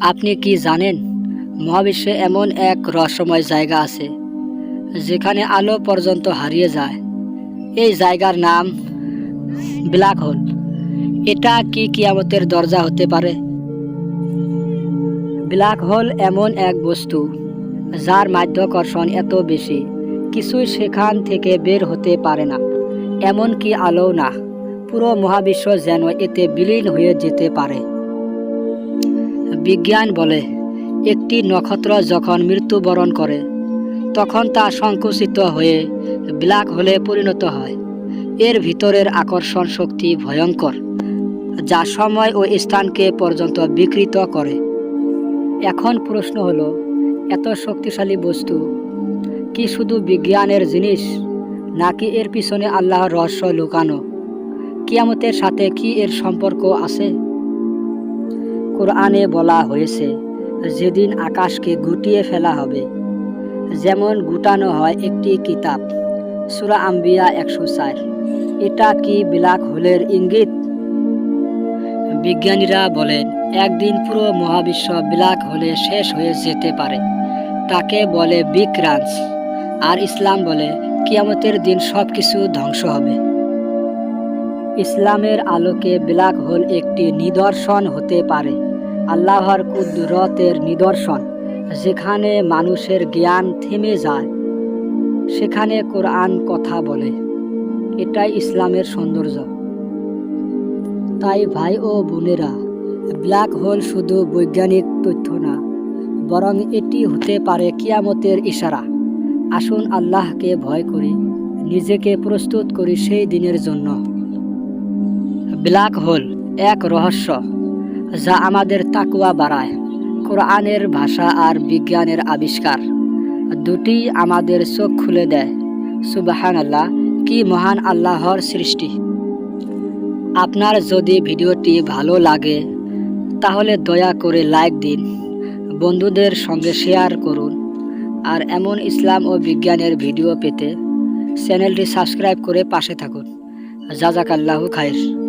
আপনি কি জানেন, মহাবিশ্বে এমন এক রহস্যময় জায়গা আছে, যেখানে আলো পর্যন্ত হারিয়ে যায়। এই জায়গার নাম ব্ল্যাক হোল। এটা কি কিয়ামতের দরজা হতে পারে? ব্ল্যাক হোল এমন এক বস্তু, যার মাধ্যাকর্ষণ এত বেশি, কিছুই সেখান থেকে বের হতে পারে না। এমন কি আলো না। পুরো মহাবিশ্ব যেন এতে বিলীন হয়ে যেতে পারে। বিজ্ঞান বলে, একটি নক্ষত্র যখন মৃত্যুবরণ করে, তখন তা সংকুচিত হয়ে ব্ল্যাক হোলে পরিণত হয়। এর ভিতরের আকর্ষণ শক্তি ভয়ঙ্কর, যা সময় ও স্থানকে পর্যন্ত বিকৃত করে। এখন প্রশ্ন হলো, এত শক্তিশালী বস্তু কি শুধু বিজ্ঞানের জিনিস, নাকি এর পিছনে আল্লাহর রহস্য লুকানো? কিয়ামতের সাথে কি এর সম্পর্ক আছে? কোরআনে বলা হয়েছে, যেদিন আকাশকে গুটিয়ে ফেলা হবে, যেমন গুটানো হয় একটি কিতাব। সুরা আম্বিয়া একশো চার। এটা কি ব্ল্যাক হোলের ইঙ্গিত? বিজ্ঞানীরা বলেন, একদিন পুরো মহাবিশ্ব ব্ল্যাক হোলে শেষ হয়ে যেতে পারে। তাকে বলে বিগ রাঞ্চ আর ইসলাম বলে, কিয়ামতের দিন সব কিছু ধ্বংস হবে। ইসলামের আলোকে ব্ল্যাক হোল একটি নিদর্শন হতে পারে। আল্লাহর কুদরতের নিদর্শন, যেখানে মানুষের জ্ঞান থেমে যায়, সেখানে কোরআন কথা বলে। এটাই ইসলামের সৌন্দর্য। তাই ভাই ও বোনেরা, ব্ল্যাক হোল শুধু বৈজ্ঞানিক তথ্য না, বরং এটি হতে পারে কিয়ামতের ইশারা। আসুন আল্লাহকে ভয় করি, নিজেকে প্রস্তুত করি সেই দিনের জন্য। ব্ল্যাক হোল, এক রহস্য। যা আমাদের তাকুয়া বাড়ায়, কোরআনের ভাষা আর বিজ্ঞানের আবিষ্কার। দুটি আমাদের চোখ খুলে দেয়। সুবাহান আল্লাহ কি মহান আল্লাহর সৃষ্টি। আপনার যদি ভিডিওটি ভালো লাগে, তাহলে দয়া করে লাইক দিন, বন্ধুদের সঙ্গে শেয়ার করুন, আর এমন ইসলাম ও বিজ্ঞানের ভিডিও পেতে চ্যানেলটি সাবস্ক্রাইব করে পাশে থাকুন। জাজাকাল্লাহু খায়ের